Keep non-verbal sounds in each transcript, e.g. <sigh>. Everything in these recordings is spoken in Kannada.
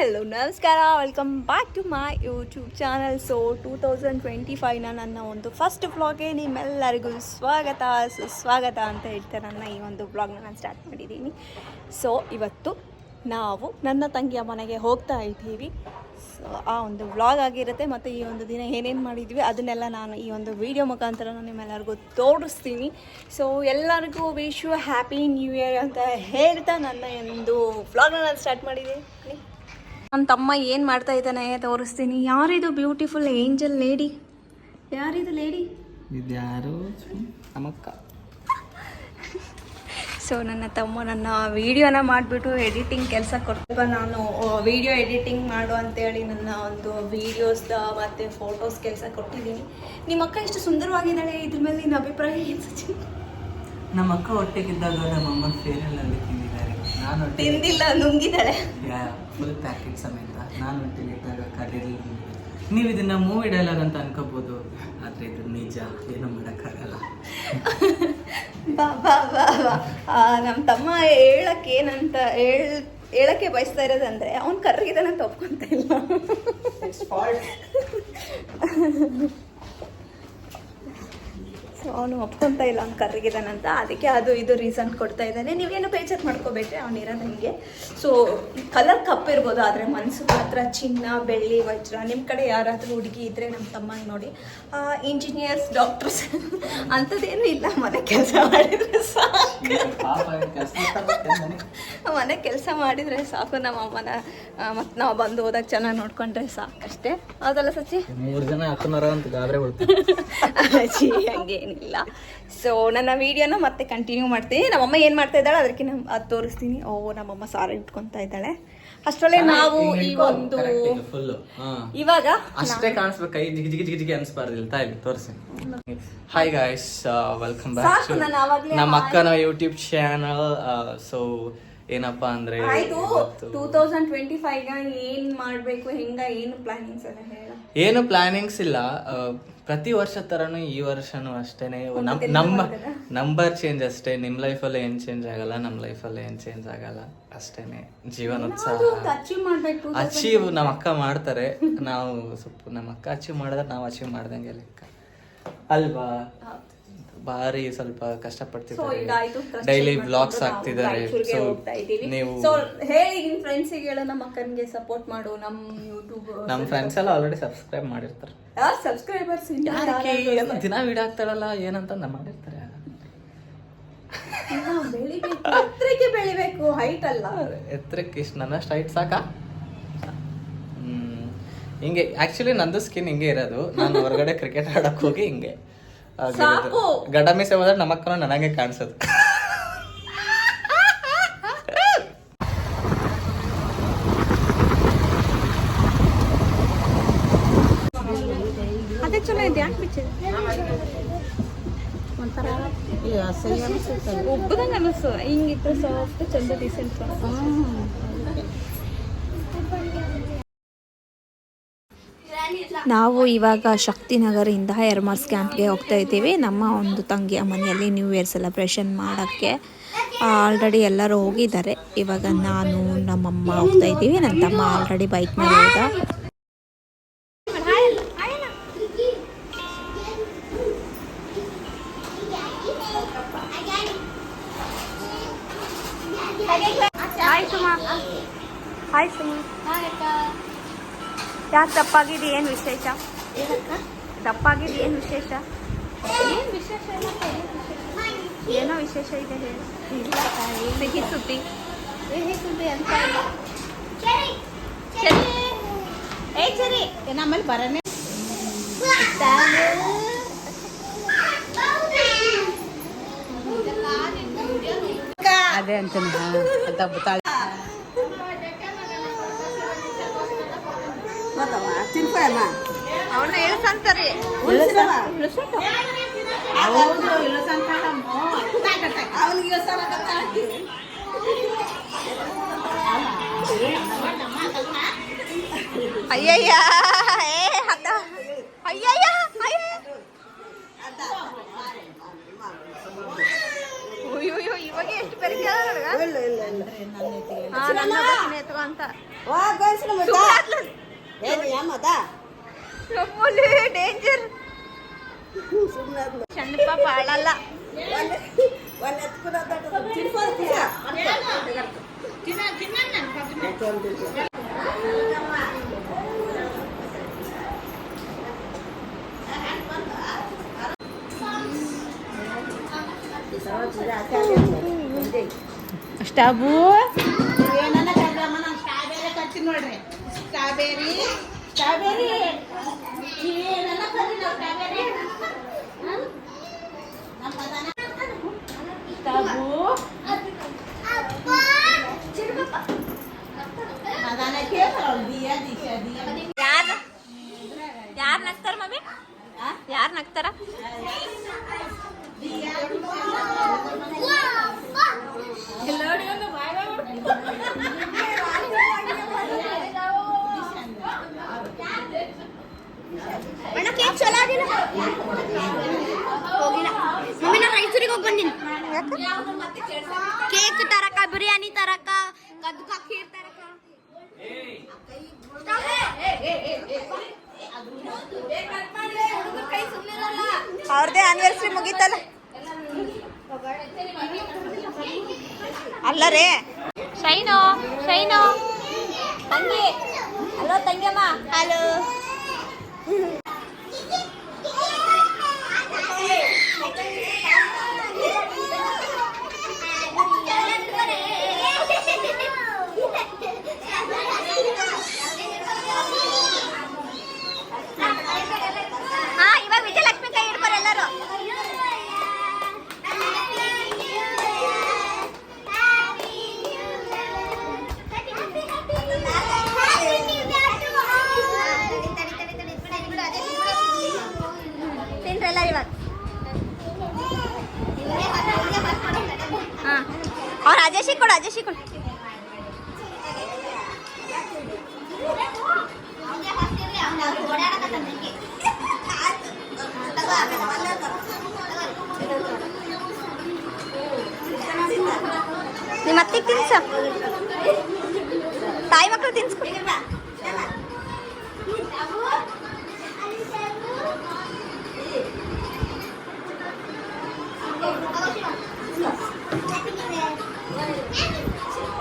ಹೆಲೋ ನಮಸ್ಕಾರ. Welcome back to my YouTube channel so two thousand twenty ಫೈವ್ನ ನನ್ನ ಒಂದು ಫಸ್ಟ್ ವ್ಲಾಗ್ಗೆ ನಿಮ್ಮೆಲ್ಲರಿಗೂ ಸ್ವಾಗತ, ಸುಸ್ವಾಗತ ಅಂತ ಹೇಳ್ತಾ ನನ್ನ ಈ ಒಂದು ವ್ಲಾಗ್ನ ನಾನು ಸ್ಟಾರ್ಟ್ ಮಾಡಿದ್ದೀನಿ. ಸೊ ಇವತ್ತು ನಾವು ನನ್ನ ತಂಗಿಯ ಮನೆಗೆ ಹೋಗ್ತಾ ಇದ್ದೀವಿ. ಸೊ ಆ ಒಂದು ವ್ಲಾಗ್ ಆಗಿರುತ್ತೆ ಮತ್ತು ಈ ಒಂದು ದಿನ ಏನೇನು ಮಾಡಿದ್ವಿ ಅದನ್ನೆಲ್ಲ ನಾನು ಈ ಒಂದು ವಿಡಿಯೋ ಮುಖಾಂತರ ನಾನು ನಿಮ್ಮೆಲ್ಲರಿಗೂ ತೋರಿಸ್ತೀನಿ. ಸೊ ಎಲ್ಲರಿಗೂ wish you happy new year ಅಂತ ಹೇಳ್ತಾ ನನ್ನ ಒಂದು ವ್ಲಾಗ್ನ ನಾನು ಸ್ಟಾರ್ಟ್ ಮಾಡಿದ್ದೀನಿ. ನನ್ನ ತಮ್ಮ ಏನು ಮಾಡ್ತಾ ಇದ್ದಾನೆ ತೋರಿಸ್ತೀನಿ. ಯಾರಿದು ಬ್ಯೂಟಿಫುಲ್ ಏಂಜಲ್ ಲೇಡಿ ಯಾರಿದು ಲೇಡಿ ಇದ್ಯಾರು? ನಮ್ಮಕ್ಕ. <laughs> ಸೊ ನನ್ನ ತಮ್ಮ ನನ್ನ ವಿಡಿಯೋನ ಮಾಡಿಬಿಟ್ಟು ಎಡಿಟಿಂಗ್ ಕೆಲಸ ಕೊಟ್ಟು ನಾನು? ವಿಡಿಯೋ ಎಡಿಟಿಂಗ್ ಮಾಡು ಅಂತೇಳಿ ನನ್ನ ಒಂದು ವೀಡಿಯೋಸ್ದ ಮತ್ತು ಫೋಟೋಸ್ ಕೆಲಸ ಕೊಟ್ಟಿದ್ದೀನಿ. ನಿಮ್ಮ ಅಕ್ಕ ಎಷ್ಟು ಸುಂದರವಾಗಿದ್ದಾಳೆ ಇದ್ರ ಮೇಲೆ ನಿನ್ನ ಅಭಿಪ್ರಾಯ ಏನು ಸಚಿನ್? ನಮ್ಮ ಅಕ್ಕ ಹೊಟ್ಟೆಗಿದ್ದಾಗ ನಮ್ಮ ಅಮ್ಮನ ಫೇರಲ್ಲಿ ನಾನು ತಿಂದಿಲ್ಲ ನುಂಗಿದ್ದಾಳೆ. ಫುಲ್ ಪ್ಯಾಕೆಟ್ ಸಮೇತ ನಾನು ಹೊಟ್ಟೆಗಿದ್ದಾಗ ಕರೀಲಿ ನೀವು ಇದನ್ನ ಮೂವಿ ಡೈಲಾಗ್ ಅಂತ ಅನ್ಕೋಬಹುದು ಆದ್ರೆ ಇದು ನಿಜ ಏನು ಮಾಡೋಕ್ಕಾಗಲ್ಲ. ಬಾ ಬಾ ಬಾ ಬಾ. ನಮ್ಮ ತಮ್ಮ ಹೇಳಕ್ಕೆ ಏನಂತ ಹೇಳ್ ಹೇಳಕ್ಕೆ ಬಯಸ್ತಾ ಇರೋದಂದ್ರೆ ಅವ್ನು ಕರ್ರಿಗಿದಾನಂತ ಒಪ್ಕೊಂತ ಇಲ್ಲ. ಅವನು ಒಪ್ಕೊತಾ ಇಲ್ಲ ಅವ್ನು ಕರ್ಗಿದಾನಂತ ಅದಕ್ಕೆ ಅದು ಇದು ರೀಸನ್ ಕೊಡ್ತಾ ಇದ್ದಾನೆ. ನೀವೇನು ಬೇಜಾರು ಮಾಡ್ಕೋಬೇಡ್ರಿ ಅವ್ನು ಇರೋದು ಹಂಗೆ. ಸೊ ಕಲರ್ ಕಪ್ಪಿರ್ಬೋದು ಆದರೆ ಮನಸ್ಸು ಮಾತ್ರ ಚಿನ್ನ ಬೆಳ್ಳಿ ವಜ್ರ. ನಿಮ್ಮ ಕಡೆ ಯಾರಾದರೂ ಹುಡುಗಿ ಇದ್ದರೆ ನಮ್ಮ ತಮ್ಮನ ನೋಡಿ. ಇಂಜಿನಿಯರ್ಸ್ ಡಾಕ್ಟರ್ಸ್ ಅಂಥದ್ದೇನು ಇಲ್ಲ. ಮನೆ ಕೆಲಸ ಮಾಡಿದರೆ ಸಾಕು. ಮನೆ. ಕೆಲಸ ಮಾಡಿದರೆ ಸಾಕು. ನಮ್ಮ ಅಮ್ಮನ ಮತ್ತು ನಾವು ಬಂದು ಹೋದಾಗ ಚೆನ್ನಾಗಿ ನೋಡ್ಕೊಂಡ್ರೆ ಸಾಕಷ್ಟೇ. ಹೌದಲ್ಲ ಸಚಿ ಮೂರು ಜನ ಅಕ್ಕನರ ಅಂತ ಗಾಬರೆ ಬಿಡ್ತೀವಿ <laughs> ಅಜ್ಜಿ ಹಂಗೇನಿಲ್ಲ ಸೊ ನನ್ನ ವಿಡಿಯೋನ ಮತ್ತೆ ಕಂಟಿನ್ಯೂ ಮಾಡ್ತೀನಿ. ನಮ್ಮಮ್ಮ ಏನು ಮಾಡ್ತಾ ಇದ್ದಾಳೆ ಅದಕ್ಕೆ ನಮ್ಮ ಅದು ತೋರಿಸ್ತೀನಿ. ಓ ನಮ್ಮಮ್ಮ ಸಾರ ಇಟ್ಕೊತಾ ಇದ್ದಾಳೆ. ಅಷ್ಟರಲ್ಲೇ ನಾವು ಈ ಒಂದು ಇವಾಗ ಅಷ್ಟೇ ಕಾಣಿಸ್ಬೇಕು. ಕೈ ಜಿಗಿ ಜಿಗಿ ಜಿಗಿ ಜಿಗಿ ಅನ್ಸ್ಬಾರ್ದಿಲ್ಲ ತಾಯಿ ತೋರಿಸಿ. ಹಾಯ್ ಗಾಯ್ಸ್ ವೆಲ್ಕಮ್ ಬ್ಯಾಕ್ ನಮ್ಮ ಅಕ್ಕನ ಯೂಟ್ಯೂಬ್ ಚಾನಲ್ ಸೊ ಏನಪ್ಪಾ ಅಂದ್ರೆ ಆಯ್ತು ಟೂ ತೌಸಂಡ್ ಟ್ವೆಂಟಿ ಫೈವ್ ಏನು ಮಾಡಬೇಕು ಹೆಂಗ ಏನು ಪ್ಲಾನಿಂಗ್ಸ್ ಎಲ್ಲ ಹೇಳ. ಏನು ಪ್ಲಾನಿಂಗ್ಸ್ ಇಲ್ಲ. ಪ್ರತಿ ವರ್ಷ ತರನು ಈ ವರ್ಷನೂ ಅಷ್ಟೇನೆ. ನಮ್ ನಮ್ಮ ನಂಬರ್ ಚೇಂಜ್ ಅಷ್ಟೇ. ನಿಮ್ ಅಲ್ಲಿ ಏನ್ ಚೇಂಜ್ ಆಗಲ್ಲ ನಮ್ಮ ಅಲ್ಲಿ ಏನ್ ಚೇಂಜ್ ಆಗಲ್ಲ ಅಷ್ಟೇನೆ. ಜೀವನೋತ್ಸಾಹ. ಅಚೀವ್ ಮಾಡಬೇಕು ಅಚೀವ್ ನಮ್ಮ ಅಕ್ಕ ಮಾಡ್ತಾರೆ. ನಾವು ಸ್ವಲ್ಪ ನಮ್ಮ ಅಕ್ಕ ಅಚೀವ್ ಮಾಡಿದ್ರೆ ನಾವು ಅಚೀವ್ ಮಾಡ್ದಂಗೆ ಲೆಕ್ಕ. ಅಲ್ವಾ? ಭಾರಿ ಸ್ವಲ್ಪ ಕಷ್ಟ ಕಷ್ಟಪಡ್ತಿದ್ದಾರೆ ಡೈಲಿ ಬ್ಲಾಗ್ಸ್ ಆಗ್ತಿದ್ದಾರೆ ಸೊ ನೀವು ಹೇಳಿ ನಿಮ್ ಫ್ರೆಂಡ್ಸಿಗೆ ಹೇಳು ನಮ್ಮ ಅಕ್ಕನಿಗೆ ಸಪೋರ್ಟ್ ಮಾಡು ನಮ್ಮ ಯೂಟ್ಯೂಬ್ ನಮ್ಮ ಫ್ರೆಂಡ್ಸ್ ಎಲ್ಲ ಆಲ್ರೆಡಿ ಸಬ್ಸ್ಕ್ರೈಬ್ ಮಾಡಿರ್ತಾರೆ. ಯಾರು ಸಬ್ಸ್ಕ್ರೈಬರ್ಸ್ ದಿನ ವಿಡಿಯೋ ಆಗ್ತಾಳಲ್ಲ ಏನಂತ ನಾ ಮಾಡಿರ್ತಾರೆ. ಎತ್ತರಕ್ಕೆ ಬೆಳಿಬೇಕು ಹೈಟ್ ಅಲ್ಲ. ಎತ್ತರಕ್ಕೆ ಇಷ್ಟು ನನ್ನಷ್ಟು ಹೈಟ್ ಸಾಕಾ? ಹ್ಮ್. ಹಿಂಗೆ ಆಕ್ಚುಲಿ ನಂದು ಸ್ಕಿನ್ ಹಿಂಗೆ ಇರೋದು. ನಾನು ಹೊರಗಡೆ ಕ್ರಿಕೆಟ್ ಆಡಕ್ ಹೋಗಿ ಹಿಂಗೆ. ಗಡ್ಡ ಮೀಸೆ ಹೋದ್ರೆ ನಮ್ಮಕ್ಕನ ನನಗೆ ಕಾಣಿಸೋದು. ಅದೇ ಚಲೋ ಇದೆ ಯಾಕೆ ಬಿಚ್ಚಿದೆ? ಒಂಥರ ಅನಿಸ್ತು ಹಿಂಗಿತ್ತು ಸಾಫ್ಟ್ ಚಂದ ಡೀಸೆಂಟ್ ನಾವು ಇವಾಗ ಶಕ್ತಿನಗರಿಂದ ಎರ್ಮಾರ್ಸ್ ಕ್ಯಾಂಪ್ಗೆ ಹೋಗ್ತಾ ಇದ್ದೀವಿ. ನಮ್ಮ ಒಂದು ತಂಗಿಯ ಮನೆಯಲ್ಲಿ ನ್ಯೂ ಇಯರ್ ಸೆಲೆಬ್ರೇಷನ್ ಮಾಡೋಕ್ಕೆ ಆಲ್ರೆಡಿ ಎಲ್ಲರೂ ಹೋಗಿದ್ದಾರೆ. ಇವಾಗ ನಾನು, ನಮ್ಮಮ್ಮ ಹೋಗ್ತಾ ಇದ್ದೀವಿ. ನನ್ನ ತಮ್ಮ ಆಲ್ರೆಡಿ ಬೈಕ್ ಮೇಲೆ ಹೋದ. ಯಾಕೆ ದಪ್ಪಾಗಿದೆ ಏನು ವಿಶೇಷ? ದಪ್ಪಾಗಿದೆ ಏನು ವಿಶೇಷ? ಏನು ವಿಶೇಷ ಏನೋ ವಿಶೇಷ? ಇದೆ ಹೇಳಿ. ಸಿಹಿ ಸುದ್ದಿ. ಸಿಹಿ ಸುದ್ದಿ ಅಂತ ಏ ಬರೋಣ ನಮ್ಮಲ್ಲಿ ಬರನೇ. ಅದೇ ಅಂತಾನೆ ತಾಳಿ ತಿನ್ಕಮ್ಮ ಅವನ್ನ ಇಳಿಸಂತಾರೆ ಹೌದು ಇಲ್ಲ ಅವನಿಗೆ ಅಯ್ಯಯ್ಯ ಏ ಹದ ಅಯ್ಯಯ್ಯ ಅಯ್ಯಯ್ಯ ಅಯ್ಯೋ ಇವಾಗ ಎಷ್ಟು ಬೆರಕೆ ಹಾ ನನ್ನ ಬರ್ತೀನಿ ಎತ್ಕೊ ಅಂತ ವಾ ಗೋಲ್ಸ್ನ ಮುದ್ದ ಏನು ಯಾಮದ ನಮ್ಮಲ್ಲಿ ಡೇಂಜರ್ ಸುಮ್ಮನೆ ಚಂದ ಪಾಪ ಅಳಲ್ಲ ಒಂದು ಎತ್ಕೊಂಡು ತಿನ್ಕೋತೀಯ ಸ್ಟಾಬು ಏನನ್ನ ಕರ್ದಮ್ಮ ನಾನು ಸ್ಟ್ರಾಬೆರಿ ಕಟ್ತೀನಿ ನೋಡ್ರಿ Strawberry strawberry cake ತರಕ ಬಿರಿಯಾನಿ ತರಕ ಕದ್ಕ ಖೀರ್ ತರಕ. ಅವ್ರದೇ ಆನಿವರ್ಸರಿ ಮುಗೀತಲ್ಲ. ಅಲ್ಲ ರೇ. Shine shine. ತಂಗಿ ಹಲೋ ತಂಗಿಯಮ್ಮ. ಹಲೋ. ತಿನ್ರಿ ಎಲ್ಲರೂ ಇವಾಗ ಹಾ ಅವ್ರು ಅಜೇಶಿ ಕೊಡು ಅಜೇಶಿ ಕೊಡು ನಿಮ್ಮ ಅತ್ತಿಗೆ ತಿನ್ಸ ತಾಯಿ ಮಕ್ಕಳು ತಿನ್ಸ್ಕೊ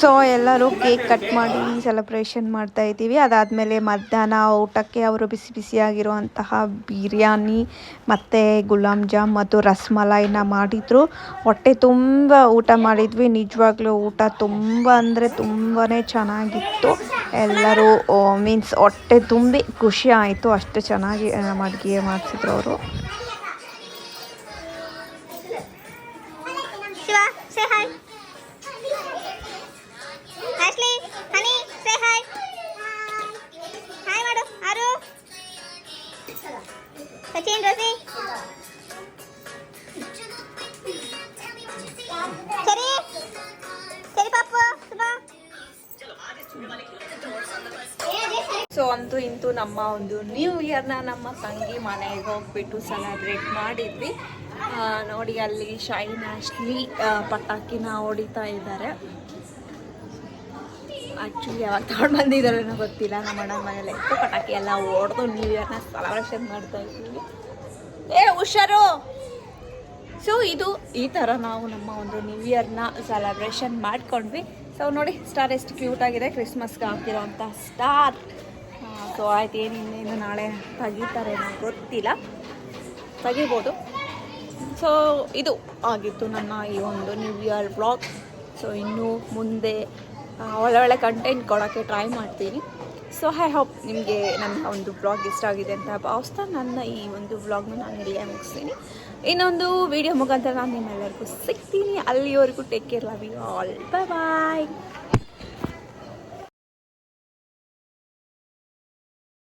ಸೊ ಎಲ್ಲರೂ ಕೇಕ್ ಕಟ್ ಮಾಡಿ ಸೆಲೆಬ್ರೇಷನ್ ಮಾಡ್ತಾ ಇದ್ದೀವಿ. ಅದಾದಮೇಲೆ ಮಧ್ಯಾಹ್ನ ಊಟಕ್ಕೆ ಅವರು ಬಿಸಿ ಬಿಸಿಯಾಗಿರುವಂತಹ ಬಿರಿಯಾನಿ ಮತ್ತು ಗುಲಾಬ್ ಜಾಮ್ ಮತ್ತು ರಸ್ಮಲಾಯಿನ ಮಾಡಿದರು. ಹೊಟ್ಟೆ ತುಂಬ ಊಟ ಮಾಡಿದ್ವಿ. ನಿಜವಾಗ್ಲೂ ಊಟ ತುಂಬ ಅಂದರೆ ತುಂಬಾ ಚೆನ್ನಾಗಿತ್ತು. ಎಲ್ಲರೂ ಮೀನ್ಸ್ ಹೊಟ್ಟೆ ತುಂಬಿ ಖುಷಿ ಆಯಿತು. ಅಷ್ಟು ಚೆನ್ನಾಗಿ ಅಡುಗೆ ಮಾಡಿಸಿದ್ರು ಅವರು. ಸಚಿನ್ ರೋಸಿ ಸರಿ ಸರಿ ಪಾಪು ಸುಬಾ ಸೊ ಅಂತೂ ಇಂತೂ ನಮ್ಮ ಒಂದು ನ್ಯೂ ಇಯರ್ನ ನಮ್ಮ ತಂಗಿ ಮನೆಗೆ ಹೋಗ್ಬಿಟ್ಟು ಸೆಲೆಬ್ರೇಟ್ ಮಾಡಿದ್ವಿ. ನೋಡಿ ಅಲ್ಲಿ ಶೈನ್ ಪಟಾಕಿನ ಹೊಡಿತಾ ಇದ್ದಾರೆ. ಆ್ಯಕ್ಚುಲಿ ಯಾವಾಗ ತಗೊಂಡು ಬಂದಿದ್ದಾರೇನೋ ಗೊತ್ತಿಲ್ಲ. ನಮ್ಮ ಅಣ್ಣನ ಮನೇಲಿ ಎಷ್ಟು ಪಟಾಕಿ ಎಲ್ಲ ಹೊಡೆದು ನ್ಯೂ ಇಯರ್ನ ಸೆಲೆಬ್ರೇಷನ್ ಮಾಡ್ತಾ ಇದ್ದೀವಿ ಏ, ಹುಷಾರು. ಸೊ ಇದು ಈ ಥರ ನಾವು ನಮ್ಮ ಒಂದು ನ್ಯೂ ಇಯರ್ನ ಸೆಲೆಬ್ರೇಷನ್ ಮಾಡ್ಕೊಂಡ್ವಿ. ಸೊ ನೋಡಿ ಸ್ಟಾರ್ ಎಷ್ಟು ಕ್ಯೂಟ್ ಆಗಿದೆ. ಕ್ರಿಸ್ಮಸ್ಗೆ ಹಾಕಿರೋಂಥ ಸ್ಟಾರ್ ಸೊ ಆಯ್ತು, ಏನು ಇನ್ನೇನು ನಾಳೆ ತೆಗಿತಾರೆ ಗೊತ್ತಿಲ್ಲ. ತೆಗಿಬೋದು. ಸೊ ಇದು ಆಗಿತ್ತು ನನ್ನ ಈ ಒಂದು ನ್ಯೂ ಇಯರ್ ಬ್ಲಾಗ್ ಸೊ ಇನ್ನು ಮುಂದೆ ಒಳ್ಳೆ ಒಳ್ಳೆ ಕಂಟೆಂಟ್ ಕೊಡೋಕ್ಕೆ ಟ್ರೈ ಮಾಡ್ತೀನಿ. ಸೊ ಐ ಹೋಪ್ ನಿಮಗೆ ನನ್ನ ಒಂದು ಬ್ಲಾಗ್ ಇಷ್ಟ ಆಗಿದೆ ಅಂತ ಭಾವಿಸ್ತಾ ನನ್ನ ಈ ಒಂದು ಬ್ಲಾಗ್ನ ನಾನು ಇಲ್ಲಿಗೆ ಮುಗಿಸ್ತೀನಿ. ಇನ್ನೊಂದು ವಿಡಿಯೋ ಮುಖಾಂತರ ನಾನು ನಿಮ್ಮೆಲ್ಲರಿಗೂ ಸಿಗ್ತೀನಿ. ಅಲ್ಲಿವರೆಗೂ take care love you all bye